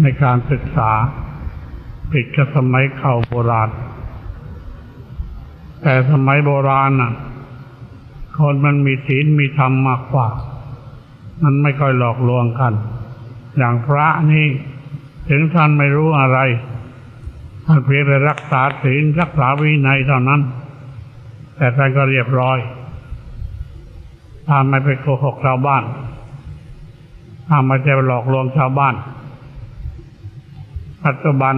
ในการศึกษาผิดกับสมัยเก่าโบราณ แต่สมัยโบราณน่ะ คนมันมีศีลมีธรรมมากกว่า มันไม่ค่อยหลอกลวงกัน อย่างพระนี่ ถึงท่านไม่รู้อะไร ท่านเพียงแต่รักษาศีลรักษาวินัยเท่านั้น แต่ท่านก็เรียบร้อยถ้าไม่ไปโกหกชาวบ้านถ้าไม่จะไปหลอกลวงชาวบ้าน ปัจจุบัน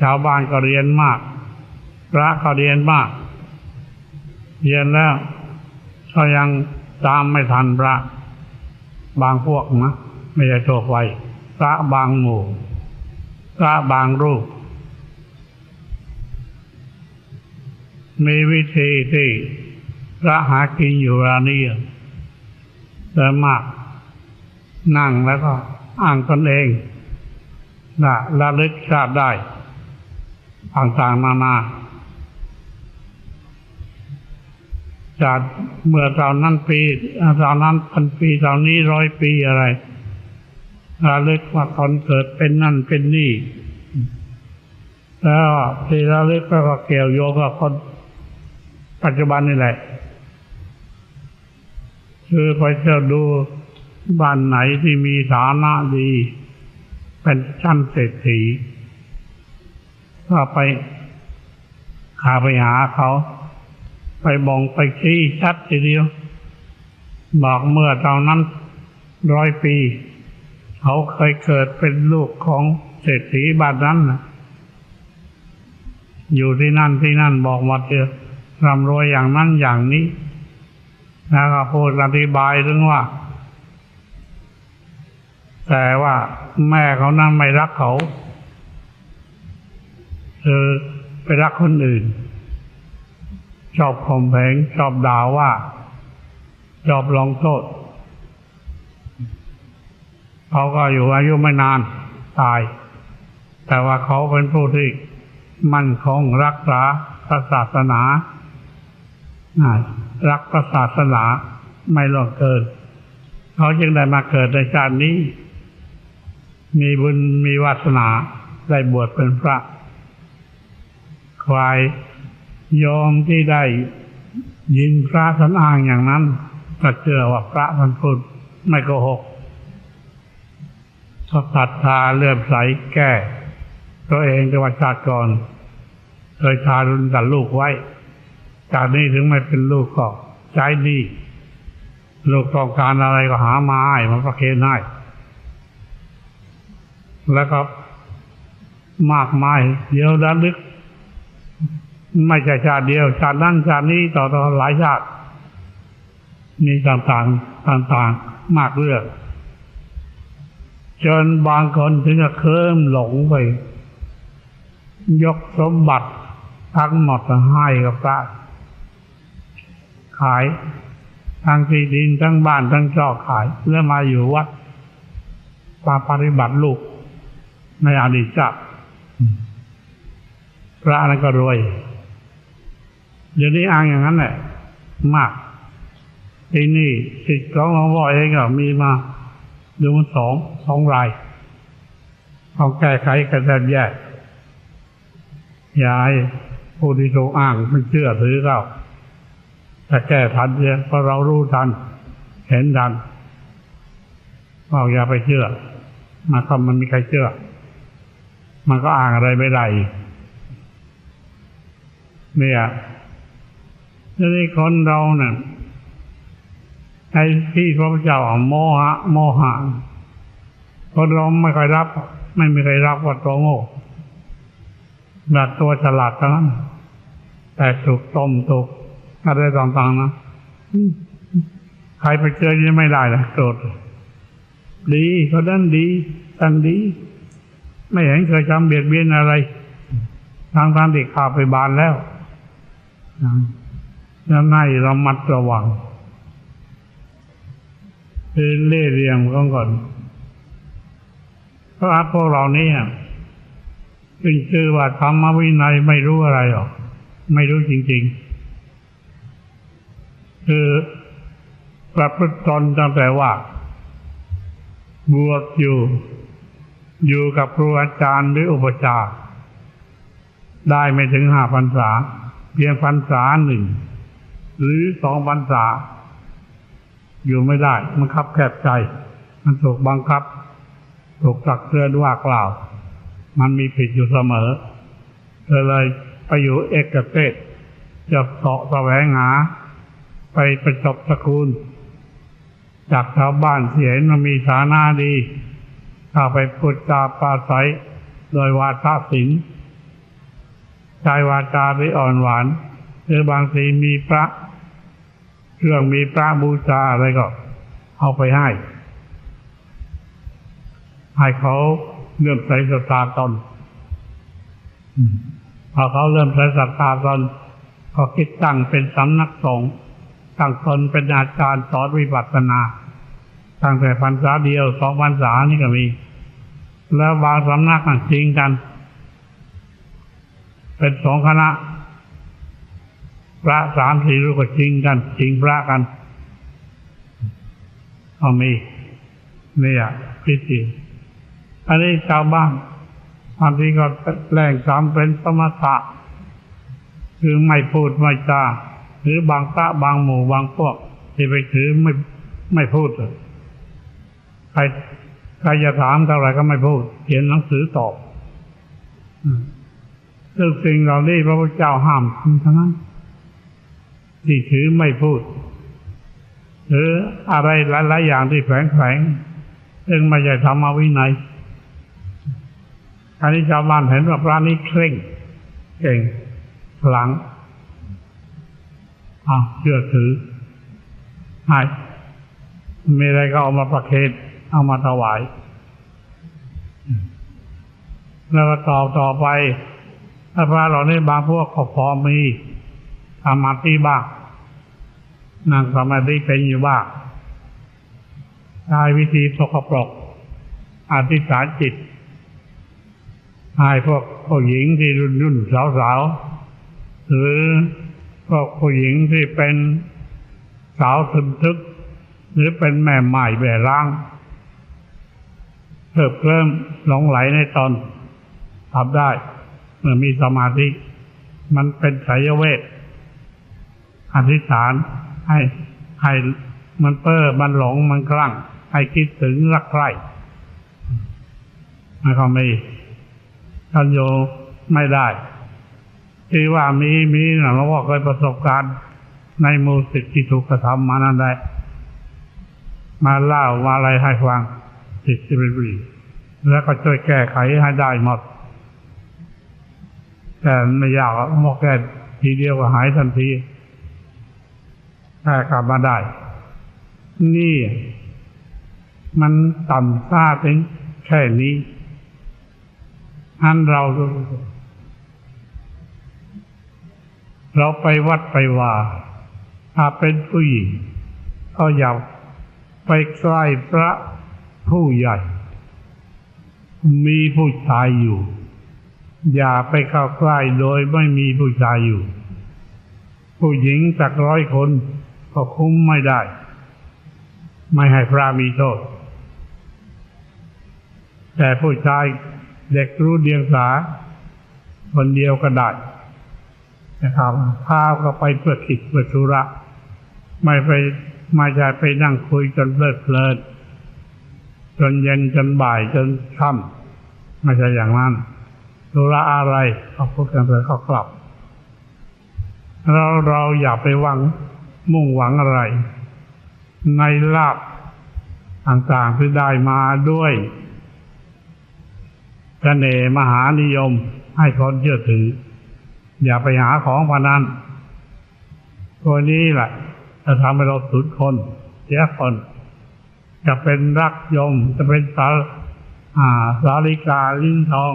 ชาวบ้านก็เรียนมาก พระก็เรียนมาก เรียนแล้วก็ยังตามไม่ทันพระ บางพวกนะไม่ใช่ทั่วไปพระบางหมู่ พระบางรูป มีวิธีที่พระหากินอยู่เวลานี้เดินมาก นั่งแล้วก็อ้างตนเอง นะระลึกชาติได้ ต่างๆนานาจากเมื่อตอนนั้นปีตอนนั้นพันปีตอนนี้ร้อยปีอะไรระลึกว่าตอนเกิดเป็นนั่นเป็นนี่ แล้วที่ระลึกก็เกี่ยวโยงกับคนปัจจุบันนี่แหละ คือไปเที่ยวดูบ้านไหนที่มีฐานะดี เป็นชั้นเศรษฐีก็ไปขาไปหาเขา ไปบองไปชี้ชัดทีเดียว บอกเมื่อตอนนั้นร้อยปี เขาเคยเกิดเป็นลูกของเศรษฐีบานนั้นนะอยู่ที่นั่นที่นั่นบอกมาเถอะร่ำรวยอย่างนั้นอย่างนี้ แล้วก็พูดอธิบายถึงว่า แต่ว่าแม่เขานั้นไม่รักเขาคือไปรักคนอื่น ชอบข่มเหงชอบด่าว่า ชอบลงโทษเขาก็อยู่อายุไม่นานตาย แต่ว่าเขาเป็นผู้ที่มั่นคงรักษาพระศาสนา รักพระศาสนาไม่ล่วงเกิน เขาจึงได้มาเกิดในชาตินี้ มีบุญมีวาสนาได้บวชเป็นพระควายยอมที่ได้ยินพระสันอ้างอย่างนั้นก็เชื่อว่าพระท่านพูดไม่โกหกก็ศรัทธาเลื่อมใสแก้ตัวเองจังหวัดชาติก่อนเคยทารุณกับลูกไว้ จากนี้ถึงไม่เป็นลูกก็ใช้หนี่ลูกต้องการอะไรก็หามาให้มันประเคนให้ แล้วก็มากมายเดียวดันลึก ไม่ใช่ชาติเดียว ชาตินั้นชาตินี้ต่อต่อหลายชาติ มีต่างๆต่างๆ มากเรื่องจนบางคนถึงกับเคลิ้มหลงไป ยกสมบัติทั้งหมดให้กับพระขายทั้งที่ดินทั้งบ้านทั้งจอขายแล้วมาอยู่วัดมาปฏิบัติลูก ในอดีตชาติพระนั้นก็รวย เดี๋ยวนี้อ้างอย่างนั้นแหละ มากที่นี่สิทธิ์ของหลวงพ่อเองก็มีมาดูสองสองรายเขาแก้ไขกันแทบแย่ยายผู้ที่ถูกอ้างไม่เชื่อถือเขาแต่แก้ทันเสียเพราะเรารู้ทัน เห็นทันบอกอย่าไปเชื่อมาทำมันมีใครเชื่อ มันก็อ้างอะไรไม่ได้เนี่ยทีนี้คนเราเนี่ยไอ้ที่พระพุทธเจ้าโมหะ โมหะคนเราไม่ค่อยรับ ไม่มีใครรับว่าตัวโง่แบบตัวฉลาดทั้งนั้นแต่ถูกต้มถูกอะไรต่างๆนะใครไปเจอยังไม่ได้เลยโกรธดีเขาดันดีตันดี ไม่เห็นเคยทำเบียดเบียนอะไรทางทางที่ข่าวไปบานแล้วแล้วให้เรามัดระวังคือเล่เรียงกันก่อนเพราะพวกเรานี่เป็นชื่อว่าธรรมวินัยไม่รู้อะไรหรอก ไม่รู้จริง ๆ คือประพฤติตนตั้งแต่ว่า บวชอยู่ อยู่กับครูอาจารย์หรืออุปชาย์ได้ไม่ถึงห้าพรรษา เพียงพรรษาหนึ่ง หรือสองพรรษา อยู่ไม่ได้ มันคับแคบใจ มันถูกบังคับถูกตักเตือนว่ากล่าว มันมีผิดอยู่เสมอเธอเลยไปอยู่เอกเทศจะเสาะแสวงหา ไปประจบสกุลจากชาวบ้านเห็นมันมีฐานะดี เข้าไปพูดจาปราศัย โดยวาทศิลป์ใช้วาจาที่อ่อนหวาน หรือบางทีมีพระเครื่องมีพระบูชาอะไรก็ เอาไปให้ ให้เขาเลื่มใสศรัทธาตนพอเขาเริ่มใสศรัทธาตนก็คิดตั้งเป็นสำนักสงฆ์ตั้งตนเป็นอาจารย์สอนวิปัสสนา ตั้งแต่พรรษาเดียวสองพรรษานี่ก็มี แล้วบางสำนักจริงกัน เป็นสองคณะ พระสามสี่รูปก็จริงกันจริงพระกันเอามีนี่ยพิธีอันนี้ชาวบ้านบางทีก็แรงสามเป็นสมถะคือไม่พูดไม่จาหรือบางพระบางหมู่บางพวกที่ไปถือไม่ไม่พูดเลย ใครใครจะถามเท่าไหร่ก็ไม่พูด เขียนหนังสือตอบซึ่งสิ่งเหล่านี้พระพุทธเจ้าห้ามทำทั้งนั้นที่ถือไม่พูด หรืออะไรหลายๆอย่างที่แฝงๆซึ่งไม่ใช่ธรรมวินัยอันนี้ชาวบ้านเห็นว่าพระนี้เคร่งเก่งขลังอ้าวเชื่อถือให้มีอะไรก็เอามาประเคน เอามาถวาย แล้วก็ต่อต่อไปถ้าพระเหล่านี้บางพวกก็พอมีสมาธิบ้างนั่งสมาธิเป็นอยู่บ้างใช้วิธีสกปรกอธิษฐานจิตให้พวกผู้หญิงที่รุ่นรุ่นสาวสาวๆหรือพวกผู้หญิงที่เป็นสาวทึมทึก หรือเป็นแม่ใหม่แบ่ร่าง เพิ่มเริ่มหลงไหลในตนทำได้ เมื่อมีสมาธิ มันเป็นสายเวทอธิษฐานให้ให้มันเป้อมันหลงมันคลั่ง ให้คิดถึงรักใคร่มันก็มีท่านโยไม่ได้ ที่ว่ามีมีนะหลวงพ่อเคยประสบการณ์ในมูสิทธิ์ที่ถูกกระทำมานั่นได้ มาเล่ามาอะไรให้ฟัง สิทธิ์บรีแล้วก็ช่วยแก้ไขให้ได้หมด แต่ไม่ยากหรอกหมอแก้ทีเดียวก็หายทันทีแค่กลับมาได้ นี่ มันต่ำซาถึงแค่นี้อันเราเราไปวัดไปว่าถ้าเป็นผู้หญิงก็อย่าไปใกล้พระ ผู้ใหญ่ มีผู้ชายอยู่ อย่าไปเข้าใกล้โดยไม่มีผู้ชายอยู่ ผู้หญิงสักร้อยคน ก็คุ้มไม่ได้ ไม่ให้พระมีโทษ แต่ผู้ชายเด็กรู้เดียงสาคนเดียวก็ได้นะครับพาก็ไปเพื่อกิจเพื่อธุระ ไม่ไปไม่ใช่ไปนั่งคุยจนเพลิดเพลิน จนเย็นจนบ่ายจนค่ำไม่ใช่อย่างนั้นธุระอะไรเขาพูดกันไปเขากลับ เราเราอย่าไปหวังมุ่งหวังอะไร ในลาบต่างๆที่ได้มาด้วยเสน่ห์มหานิยมให้คนเชื่อถือ อย่าไปหาของพนันตัวนี้แหละจะทำให้เราสุดคนเสียคน จะเป็นรักยม จะเป็นสาอ่าสาลิกาลิ้นทอง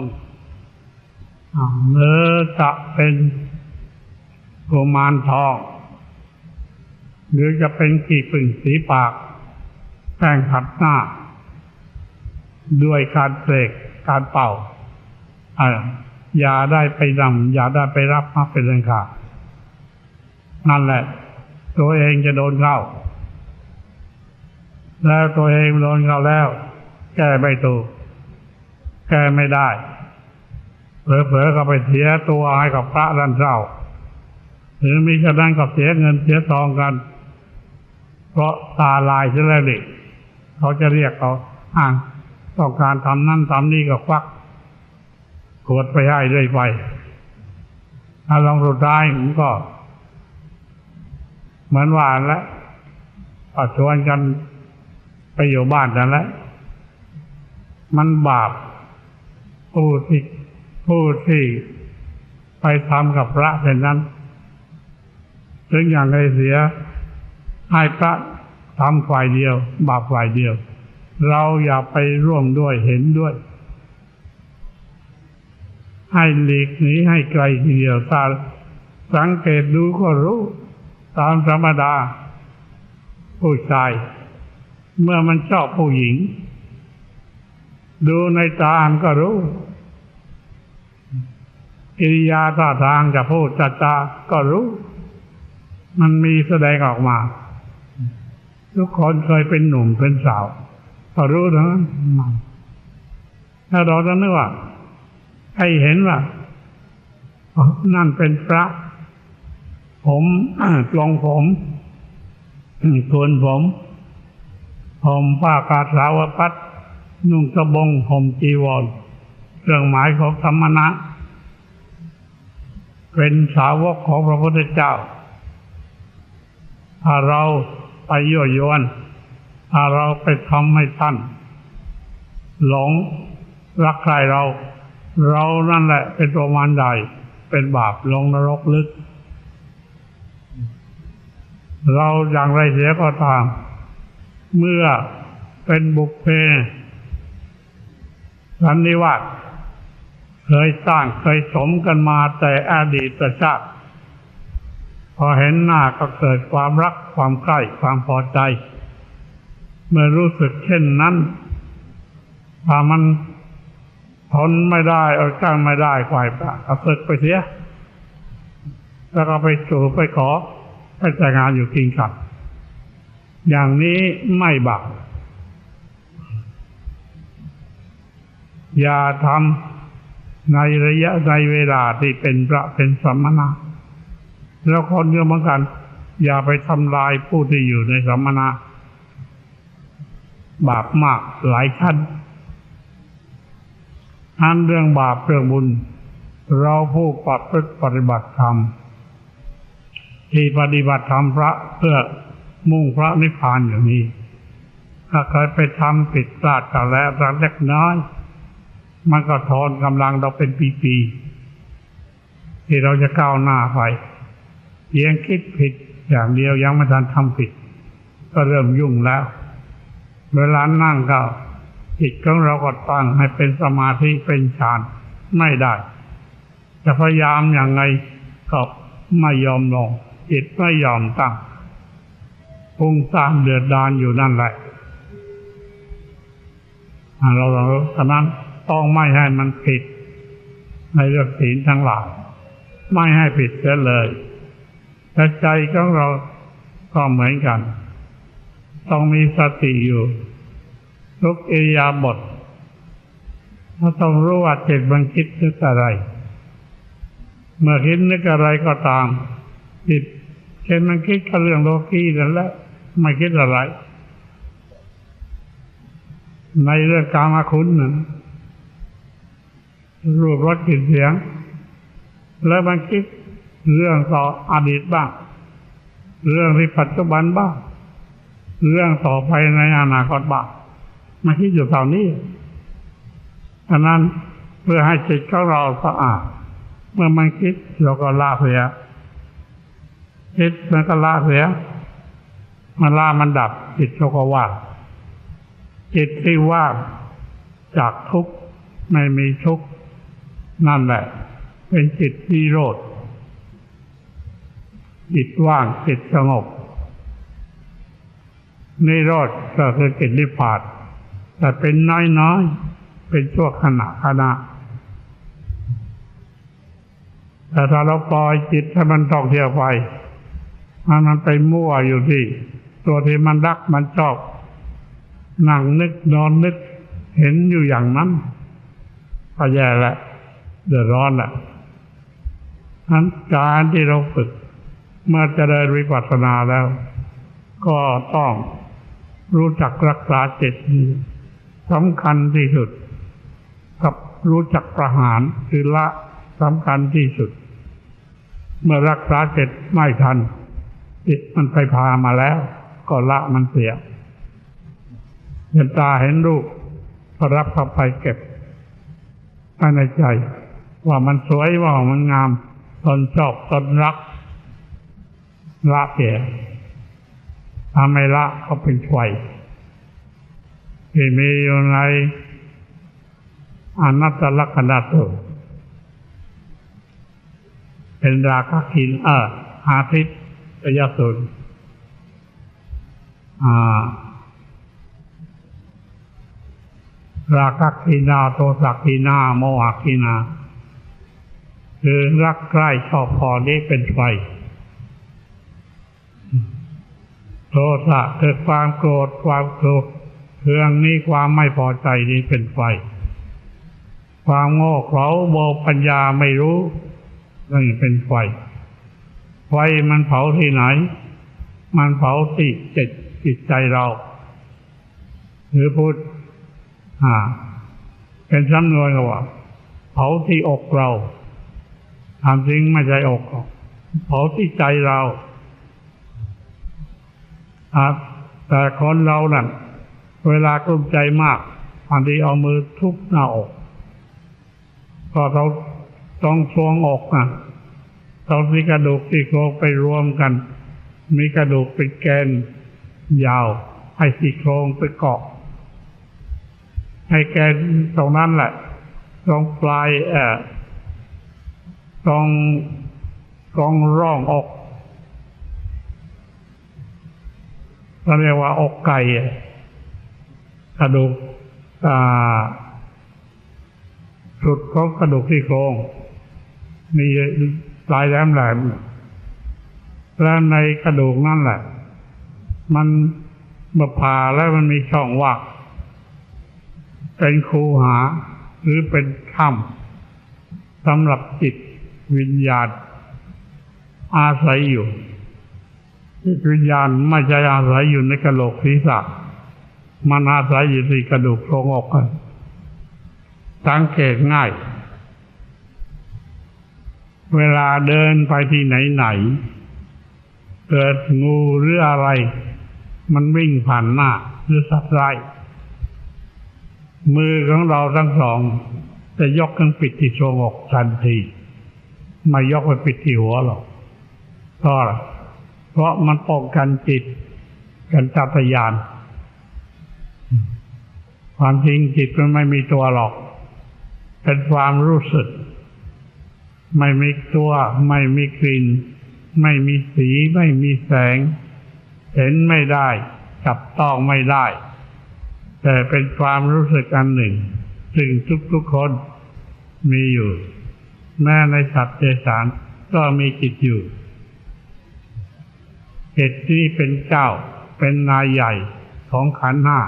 หรือจะเป็นกุมารทอง หรือจะเป็นกี่ปึ่งสีปากแป้งขัดหน้า ด้วยการเสกการเป่าอ่าอย่าได้ไปนำอย่าได้ไปรับมาเป็นเรื่องขาดนั่นแหละ ตัวเองจะโดนเข้า แล้วตัวเองโดนเขาแล้ว แก้ไม่ถูก แก้ไม่ได้เผลอๆก็ไปเสียตัวให้กับพระดันเจ้าหรือมีฉะนั้นก็เสียเงินเสียทองกัน เพราะตาลายเสียแล้วดิเขาจะเรียกเขาอ้างต้องการทำนั่นทำนี่ก็ควักขวดไปให้เรื่อยไปถ้าลองสุดท้ายผมก็ เหมือนว่าแล้วก็ชวนกัน ไปอยู่บ้านนั่นแหละมันบาปผู้ที่ผู้ที่ไปทำกับพระเช่นนั้นถึงอย่างไรเสียให้พระทำฝ่ายเดียว บาปฝ่ายเดียว เราอย่าไปร่วมด้วยเห็นด้วย ให้หลีกหนีให้ไกลทีเดียวถ้าสังเกตดูก็รู้ ตามธรรมดา ผู้ชาย เมื่อมันชอบผู้หญิง ดูในตามนก็รู้กิริยาท่าทางจะพูดจะจาก็รู้ มันมีแสดงออกมา ทุกคนเคยเป็นหนุ่มเป็นสาว ก็รู้นั้นถ้าเราจะนึกว่าให้เห็นว่านั่นเป็นพระ ผมปลงผมทวนผม ผมผ้ากาสาวพัดนุ่งกระบงห่มจีวรเครื่องหมายของธรรมนะเป็นสาวกของพระพุทธเจ้า ถ้าเราไปยั่วยวน ถ้าเราไปทำให้ท่าน หลงรักใครเรา เรานั่นแหละเป็นตัวมารใด เป็นบาปลงนรกลึก เราอย่างไรเสียก็ตาม เมื่อเป็นบุพเพสันนิวาสเคยสร้างเคยสมกันมาแต่อดีตชาติ พอเห็นหน้าก็เกิดความรักความใกล้ความพอใจ เมื่อรู้สึกเช่นนั้นถ้ามันทนไม่ได้เอาจ้างไม่ได้ควายปะก็สึกไปเสีย แล้วก็ไปสู่ไปขอไปแต่งงานอยู่กินกับ อย่างนี้ไม่บาปอย่าทำในระยะในเวลาที่เป็นพระเป็นสมณะ แล้วคนเดียวเหมือนกัน อย่าไปทำลายผู้ที่อยู่ในสมณะ บาปมากหลายชั้นอันเรื่องบาปเรื่องบุญ เราผู้ปฏิบัติธรรมที่ปฏิบัติธรรมพระเพื่อ มุ่งพระนิพพานอย่างนี้ ถ้าเคยไปทำผิดพลาดกันแล้วสักเล็กน้อย มันก็ทอนกำลังเราเป็นปีๆที่เราจะก้าวหน้าไปเพียงคิดผิดอย่างเดียวยังไม่ทันทำผิด ก็เริ่มยุ่งแล้ว เวลานั่งก็จิตของเราก็ตั้งให้เป็นสมาธิเป็นฌานไม่ได้จะพยายามอย่างไงก็ไม่ยอมลงจิตไม่ยอมตั้ง พุ่งสร้างเดือดดานอยู่นั่นแหละเราเราฉะนั้นต้องไม่ให้มันผิด ในเรื่องศีลทั้งหลายไม่ให้ผิดเสียเลยแต่ใจของเราก็เหมือนกัน ต้องมีสติอยู่ทุกเอิริยาบถถ้าต้องรู้ว่าจิตมันคิดนึกอะไร เมื่อคิดนึกอะไรก็ตามจิตเช่นมันคิดกับเรื่องโลกีนั่นแหละ ไม่คิดอะไร ในเรื่องกามาคุณนั้นรูปรสกลิ่นเสียง แล้วมันคิดเรื่องต่ออดีตบ้าง เรื่องที่ปัจจุบันบ้าง เรื่องต่อไปในอนาคตบ้างมาคิดอยู่ตอนนี้อันนั้นเพื่อให้จิตของเราสะอาด เมื่อมันคิดเราก็ละเสียคิดมันก็ละเสีย มันละมันดับจิตเราก็ว่างจิตที่ว่างจากทุกข์ไม่มีทุกข์นั่นแหละ เป็นจิตที่โรดจิตว่างจิตสงบนิโรธก็คือจิตนิพพานแต่เป็นน้อยๆเป็นชั่วขณะขณะแต่ถ้าเราปล่อยจิตให้มันท่องเที่ยวไปมันมันไปมั่วอยู่ที่ ตัวที่มันรักมันชอบนั่งนึกนอนนึก เห็นอยู่อย่างนั้นก็แย่แล้วเดือดร้อนละนั้นการที่เราฝึกเมื่อเจริญวิปัสสนาแล้ว ก็ต้องรู้จักรักษาจิตสำคัญที่สุดกับรู้จักประหารคือละสำคัญที่สุด เมื่อรักษาจิตไม่ทันจิตมันไปพามาแล้ว ก็ละมันเสียเห็นตาเห็นรูปก็รับเข้าไปเก็บภายในใจ ว่ามันสวยว่ามันงามตนชอบตนรัก ละเสียทำไม่ละก็เป็นไฟที่มีอยู่ในอนัตตลักษณะตัวเป็นราคะกินเอออาทิตย์ยสุนอ่า ราคะกีนาโทสักกีนาโมหกีนาคือรักใคร่ชอบพอนี้เป็นไฟโทสะเกิดความโกรธความโกรธเรื่องนี้ความไม่พอใจนี้เป็นไฟ ความโง่เขลาโบปัญญาไม่รู้นั่นเป็นไฟ ไฟมันเผาที่ไหน มันเผาที่เจิต จิตใจเรา หรือพูดอ่าเป็นสำนวนก็ว่าเผาที่อกเราทำจริงไม่ใช่อกหรอกเผาที่ใจเราครับแต่คนเรานั่นเวลากลุ้มใจมากบางทีเอามือทุบหน้าอกก็เราต้องทวงอกนะต้องมีกระดูกที่โครงไปรวมกัน มีกระดูกเป็นแกน ยาว ให้สี่โครงไปเกาะ ให้แกนตรงนั้นแหละตรงปลายเอ่อตรงตรงร่องอกเราเรียกว่าอกไก่กระดูกอ่าสุดของกระดูกที่โครงมีปลายแหลมแหลมแล้วในกระดูกนั่นแหละ มันมาผ่าแล้วมันมีช่องว่างเป็นคูหา หรือเป็นถ้ำสำหรับจิตวิญญาณ อาศัยอยู่จิตวิญญาณไม่ใช่อาศัยอยู่ในกระโหลกศีรษะมันอาศัยอยู่ที่กระดูกโครงอกกันสังเกตง่าย เวลาเดินไปที่ไหนไหน เกิดงูหรืออะไร มันวิ่งผ่านหน้าหรือสัตว์ร้ายมือของเราทั้งสอง จะยกขึ้นปิดที่ทรวงอกทันทีไม่ยกไปปิดที่หัวหรอกเพราะอะไรเพราะมันป้องกันจิต กันจัตยาน ความจริงจิตมันไม่มีตัวหรอก เป็นความรู้สึก ไม่มีตัว ไม่มีกลิ่น ไม่มีสี ไม่มีแสง เห็นไม่ได้ จับต้องไม่ได้ แต่เป็นความรู้สึกอันหนึ่ง ซึ่งทุกๆคนมีอยู่ แม้ในสัตว์เดรัจฉานก็มีจิตอยู่จิตที่เป็นเจ้า เป็นนายใหญ่ของขันห้า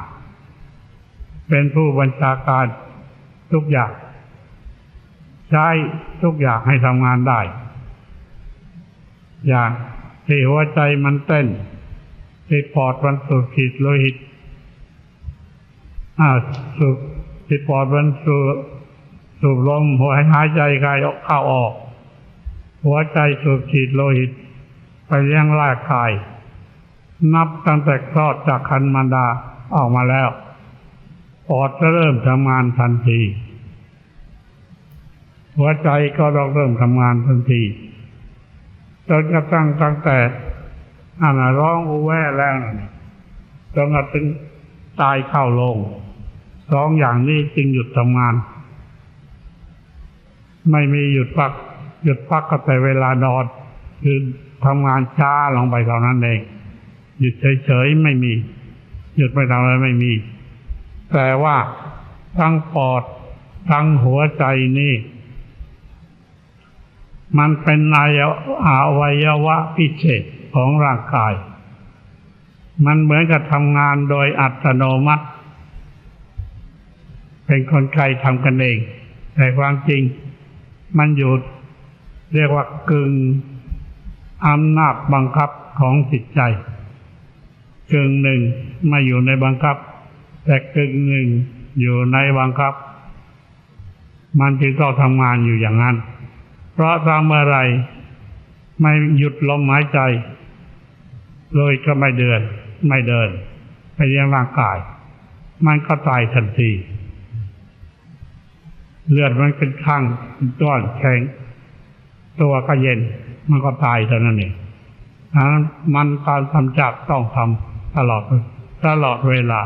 เป็นผู้บัญชาการทุกอย่าง ใช้ทุกอย่างให้ทำงานได้ อย่างที่หัวใจมันเต้น ที่ปอดมันสูบฉีดโลหิตอ่าสูบที่ปอดมันสูบสูบลมหัวหายใจกายออกเข้าออก หัวใจสูบฉีดโลหิต ไปเลี้ยงร่างกาย นับตั้งแต่คลอดจากคันมารดาออกมาแล้วปอดจะเริ่มทำงานทันที หัวใจก็ต้องเริ่มทำงานทันทีจนกระทั่งตั้งแต่ อันนะร้องอูแว่แล้วนะจนกระทั่งตายเข้าลงสองอย่างนี้จึงหยุดทำงาน ไม่มีหยุดพัก หยุดพักก็แต่เวลานอนคือทำงานช้าลงไปเท่านั้นเอง หยุดเฉยๆไม่มี หยุดไม่ทำอะไรไม่มี แต่ว่าทั้งปอดทั้งหัวใจนี่ มันเป็นนายอวัยวะพิเศษ ของร่างกาย มันเหมือนกับทำงานโดยอัตโนมัติ เป็นคนไข้ทำกันเอง แต่ความจริง มันอยู่เรียกว่ากึ่งอำนาจบังคับของจิตใจกึ่งหนึ่งไม่อยู่ในบังคับ แต่กึ่งหนึ่งอยู่ในบังคับ มันจึงต้องทำงานอยู่อย่างนั้น เพราะทำเมื่อไรไม่หยุดลมหายใจ เลยก็ไม่เดิน ไม่เดินไปเลี้ยงร่างกาย มันก็ตายทันที เลือดมันเป็นข้างต้อนแข็ง ตัวก็เย็น มันก็ตายเท่านั้นเองดันมันการทำจักต้องทำตลอดตลอดเวลา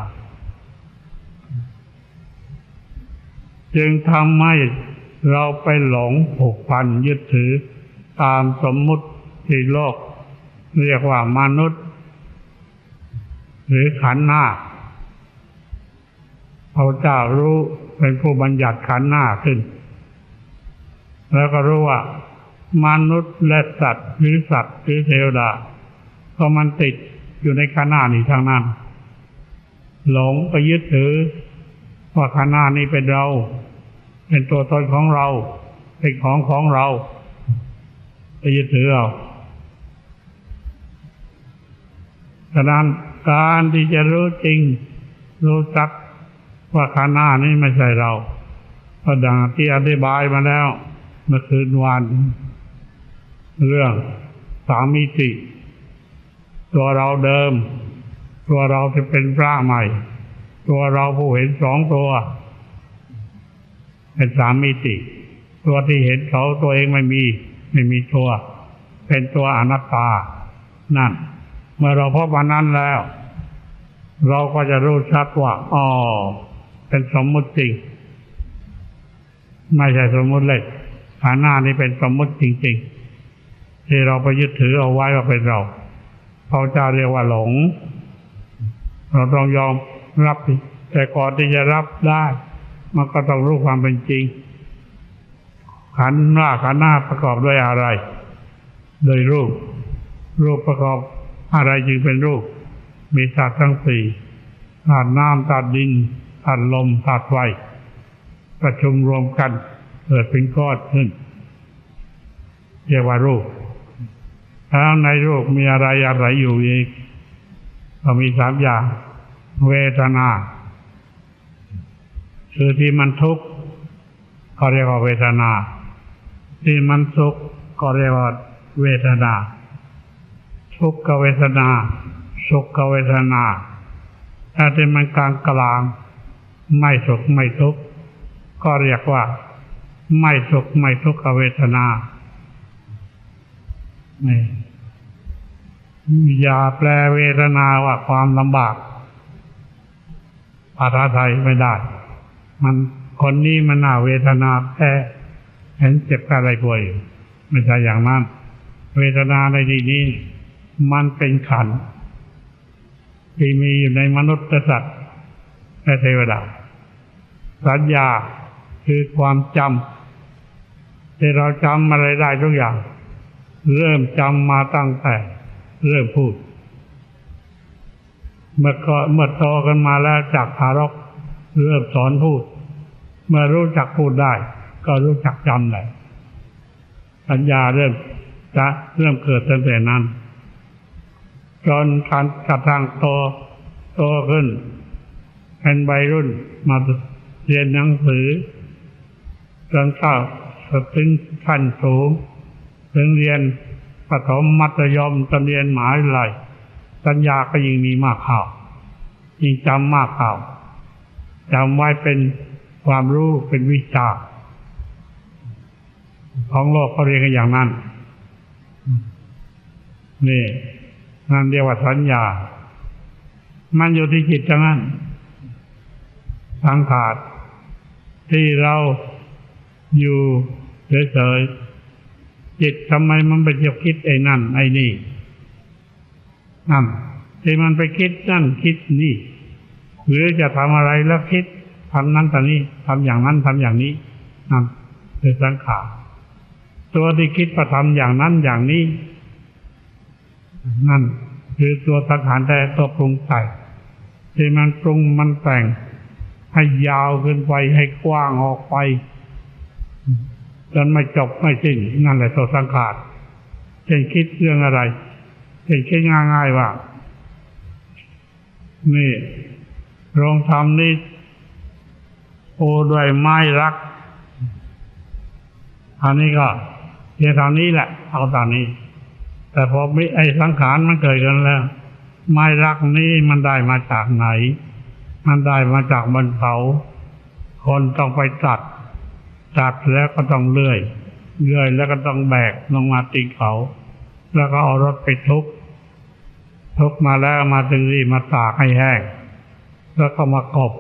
จึงทำให้เราไปหลงผูกพันยึดถือตามสมมุติที่โลก เรียกว่ามนุษย์ หรือขันหน้าพระเจ้ารู้เป็นผู้บัญญัติขันหน้าขึ้น แล้วก็รู้ว่ามนุษย์และสัตว์หรือสัตว์หรือเทวดาก็มันติดอยู่ในขันหน้านี้ทางนั้น หลงไปยึดถือว่าขันหน้านี้เป็นเรา เป็นตัวตนของเรา เป็นของของเรา ไปยึดถือเอา ฉะนั้นการที่จะรู้จริง รู้จักว่าขันหน้านี้ไม่ใช่เราก็ดังที่อธิบายมาแล้วเมื่อคืนวานเรื่องสามมิติ ตัวเราเดิม ตัวเราจะเป็นพระใหม่ ตัวเราผู้เห็นสองตัว เป็นสามมิติ ตัวที่เห็นเขาตัวเองไม่มี ไม่มีตัว เป็นตัวอนัตตานั่น เมื่อเราพบวันนั้นแล้ว เราก็จะรู้ชัดว่าอ๋อเป็นสมมุติจริง ไม่ใช่สมมุติเล็กฐานหน้านี้เป็นสมมุติจริง ๆ ที่เราไปยึดถือเอาไว้ว่าเป็นเราพระจ้าเรียกว่าหลง เราต้องยอมรับแต่ก่อนที่จะรับได้ มันก็ต้องรู้ความเป็นจริง ขันหน้าขันหน้าประกอบด้วยอะไร โดยรูป รูปประกอบ อะไรจึงเป็นรูป มีธาตุทั้งสี่ธาตุน้ำธาตุดินธาตุลมธาตุไฟประชุมรวมกันเกิดเป็นก้อนขึ้นเรียกว่ารูปแล้วในรูปมีอะไรอะไรอยู่อีกก็มีสามอย่าง เวทนา คือที่มันทุกข์ก็เรียกว่าเวทนา ที่มันสุขก็เรียกว่าเวทนา ทุกขเวทนา สุขเวทนาถ้าที่มันกลางกลาง ไม่สุขไม่ทุกข์ก็เรียกว่า ไม่สุขไม่ทุกขเวทนานี่อย่าแปลเวทนาว่าความลำบากภาษาไทยไม่ได้ มันคนนี้มันน่าเวทนาแพ้เห็นเจ็บอะไรป่วยอยู่ไม่ใช่อย่างนั้น เวทนาในที่นี้ มันเป็นขันที่มีอยู่ในมนุษย์สัตว์และเทวดา สัญญาคือความจำที่เราจำอะไรได้ทุกอย่าง เริ่มจำมาตั้งแต่เริ่มพูด เมื่อก็เมื่อโตกันมาแล้วจากทารกเริ่มสอนพูด เมื่อรู้จักพูดได้ ก็รู้จักจำเลยปัญญาเริ่มจะเริ่มเกิดตั้งแต่นั้น จนการกระทั่งโตโตขึ้น เป็นวัยรุ่นมาเรียนหนังสือจนเข้าถึงขั้นสูง ถึงเรียนประถมมัธยมจนเรียนหมหาวิทยาลัยสัญญาก็ยิ่งมีมากข่าวยิ่งจำมากข่าวจำไว้เป็นความรู้เป็นวิชา ของโลกเขาเรียนกันอย่างนั้น นี่ นั่นเรียกว่าสัญญา มันอยู่ที่จิตจังนั้นสังขารที่เราอยู่เฉยๆจิตทำไมมันไปเที่ยวคิดไอ้นั่น ไอ้นี่นั่นที่มันไปคิดนั่นคิดนี่ หรือจะทำอะไรแล้วคิดทำนั้นทำนี้ทำอย่างนั้นทำอย่างนี้นั่นคือสังขารตัวที่คิดประทำอย่างนั้นอย่างนี้ นั่นคือตัวสังขารแต่ตัวปรุงแต่งที่มันปรุงมันแต่ง ให้ยาวขึ้นไปให้กว้างออกไปจนไม่จบไม่สิ้นนั่นแหละตัวสังขารเช่นคิดเรื่องอะไรเช่นคิดง่ายๆว่า นี่โรงทำนี่โอ้ด้วยไม้รักอันนี้ก็เพียงเท่านี้แหละ เอาตอนนี้ แต่พอไม่ไอ้สังขารมันเกิดกันแล้ว ไม้รักนี้มันได้มาจากไหน มันได้มาจากบนเขาคนต้องไปตัด ตัดแล้วก็ต้องเลื่อย เลื่อยแล้วก็ต้องแบกลงมาตีเขา แล้วก็เอารถไปทุบทุบมาแล้วมาถึงนี่มาตากให้แห้ง แล้วก็มากบ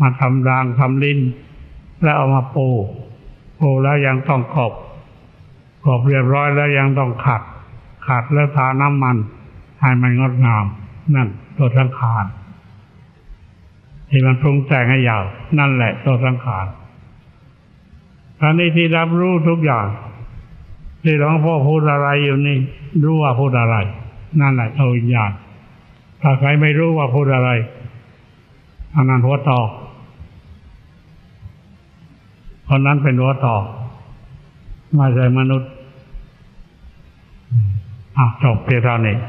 มาทำรางทำลิ้น แล้วเอามาปูปูแล้วยังต้องกบกบเรียบร้อยแล้วยังต้องขัด ขัดแล้วทาน้ำมันให้มันงดงาม นั่นตัวสังขารที่มันปรุงแต่งให้ยาว นั่นแหละตัวสังขารท่านี้ที่รับรู้ทุกอย่าง ที่หลวงพ่อพูดอะไรอยู่นี่ รู้ว่าพูดอะไร นั่นแหละตัววิญญาณถ้าใครไม่รู้ว่าพูดอะไรอันนั้นหัวต่อคนนั้นเป็นหัวต่อไม่ใช่มนุษย์ อะจบเพียงเท่านี้